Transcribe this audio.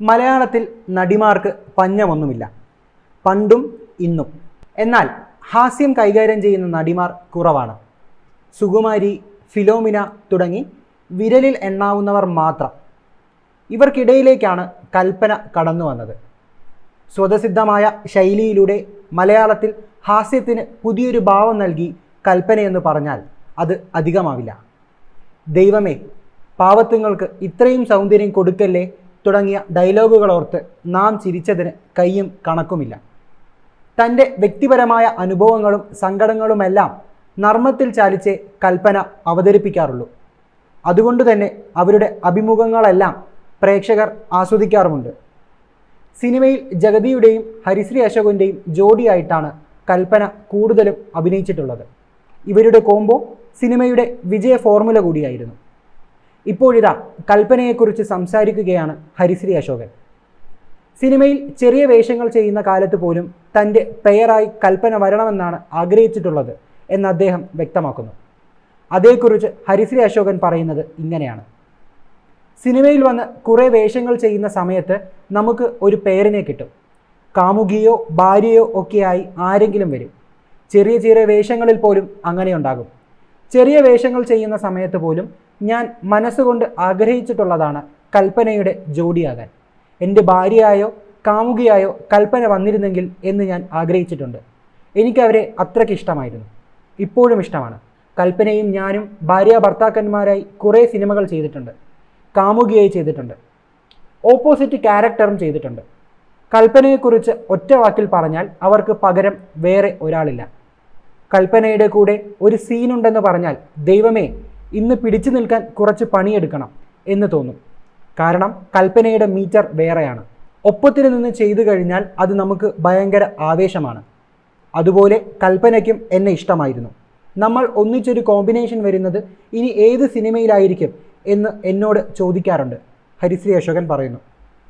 മലയാളത്തിൽ നടിമാർക്ക് പഞ്ഞമൊന്നുമില്ല. പണ്ടും ഇന്നും. എന്നാൽ ഹാസ്യം കൈകാര്യം ചെയ്യുന്ന നടിമാർ കുറവാണ്. സുകുമാരി ഫിലോമിന തുടങ്ങി വിരലിൽ എണ്ണാവുന്നവർ മാത്രം. ഇവർക്കിടയിലേക്കാണ് കൽപ്പന കടന്നു വന്നത്. സ്വതസിദ്ധമായ ശൈലിയിലൂടെ മലയാളത്തിൽ ഹാസ്യത്തിന് പുതിയൊരു ഭാവം നൽകി കൽപ്പനയെന്ന് പറഞ്ഞാൽ അത് അധികമാവില്ല. ദൈവമേ പാവത്തുങ്ങൾക്ക് ഇത്രയും സൗന്ദര്യം കൊടുക്കല്ലേ തുടങ്ങിയ ഡയലോഗുകളോർത്ത് നാം ചിരിച്ചതിന് കയ്യും കണക്കുമില്ല. തന്റെ വ്യക്തിപരമായ അനുഭവങ്ങളും സങ്കടങ്ങളുമെല്ലാം നർമ്മത്തിൽ ചാലിച്ചേ കൽപ്പന അവതരിപ്പിക്കാറുള്ളൂ. അതുകൊണ്ട് തന്നെ അവരുടെ അഭിമുഖങ്ങളെല്ലാം പ്രേക്ഷകർ ആസ്വദിക്കാറുമുണ്ട്. സിനിമയിൽ ജഗതിയുടെയും ഹരിശ്രീ അശോകന്റെയും ജോഡിയായിട്ടാണ് കൽപ്പന കൂടുതലും അഭിനയിച്ചിട്ടുള്ളത്. ഇവരുടെ കോംബോ സിനിമയുടെ വിജയ ഫോർമുല കൂടിയായിരുന്നു. ഇപ്പോഴിതാ കൽപ്പനയെക്കുറിച്ച് സംസാരിക്കുകയാണ് ഹരിശ്രീ അശോകൻ. സിനിമയിൽ ചെറിയ വേഷങ്ങൾ ചെയ്യുന്ന കാലത്ത് പോലും തന്റെ പെയറായി കൽപ്പന വരണമെന്നാണ് ആഗ്രഹിച്ചിട്ടുള്ളത് എന്ന് അദ്ദേഹം വ്യക്തമാക്കുന്നു. അതേക്കുറിച്ച് ഹരിശ്രീ അശോകൻ പറയുന്നത് ഇങ്ങനെയാണ്. സിനിമയിൽ വന്ന് കുറേ വേഷങ്ങൾ ചെയ്യുന്ന സമയത്ത് നമുക്ക് ഒരു പേരിനെ കിട്ടും. കാമുകിയോ ഭാര്യയോ ഒക്കെയായി ആരെങ്കിലും വരും. ചെറിയ ചെറിയ വേഷങ്ങളിൽ പോലും അങ്ങനെയുണ്ടാകും ചെറിയ വേഷങ്ങൾ ചെയ്യുന്ന സമയത്ത് പോലും ഞാൻ മനസ്സുകൊണ്ട് ആഗ്രഹിച്ചിട്ടുള്ളതാണ് കൽപ്പനയുടെ ജോഡിയാകാൻ. എന്റെ ഭാര്യയായോ കാമുകിയായോ കൽപ്പന വന്നിരുന്നെങ്കിൽ എന്ന് ഞാൻ ആഗ്രഹിച്ചിട്ടുണ്ട്. എനിക്കവരെ അത്രയ്ക്ക് ഇഷ്ടമായിരുന്നു. ഇപ്പോഴും ഇഷ്ടമാണ്. കൽപ്പനയും ഞാനും ഭാര്യ ഭർത്താക്കന്മാരായി കുറേ സിനിമകൾ ചെയ്തിട്ടുണ്ട്. കാമുകിയായി ചെയ്തിട്ടുണ്ട്. ഓപ്പോസിറ്റ് ക്യാരക്ടറും ചെയ്തിട്ടുണ്ട്. കൽപ്പനയെക്കുറിച്ച് ഒറ്റ വാക്കിൽ പറഞ്ഞാൽ അവർക്ക് പകരം വേറെ ഒരാളില്ല. കൽപ്പനയുടെ കൂടെ ഒരു സീനുണ്ടെന്ന് പറഞ്ഞാൽ ദൈവമേ ഇന്ന് പിടിച്ചു നിൽക്കാൻ കുറച്ച് പണിയെടുക്കണം എന്ന് തോന്നും. കാരണം കൽപ്പനയുടെ മീറ്റർ വേറെയാണ്. ഒപ്പത്തിന് നിന്ന് ചെയ്തു കഴിഞ്ഞാൽ അത് നമുക്ക് ഭയങ്കര ആവേശമാണ്. അതുപോലെ കൽപ്പനയ്ക്കും എന്നെ ഇഷ്ടമായിരുന്നു. നമ്മൾ ഒന്നിച്ചൊരു കോമ്പിനേഷൻ വരുന്നത് ഇനി ഏത് സിനിമയിലായിരിക്കും എന്ന് എന്നോട് ചോദിക്കാറുണ്ട്. ഹരിശ്രീ അശോകൻ പറയുന്നു.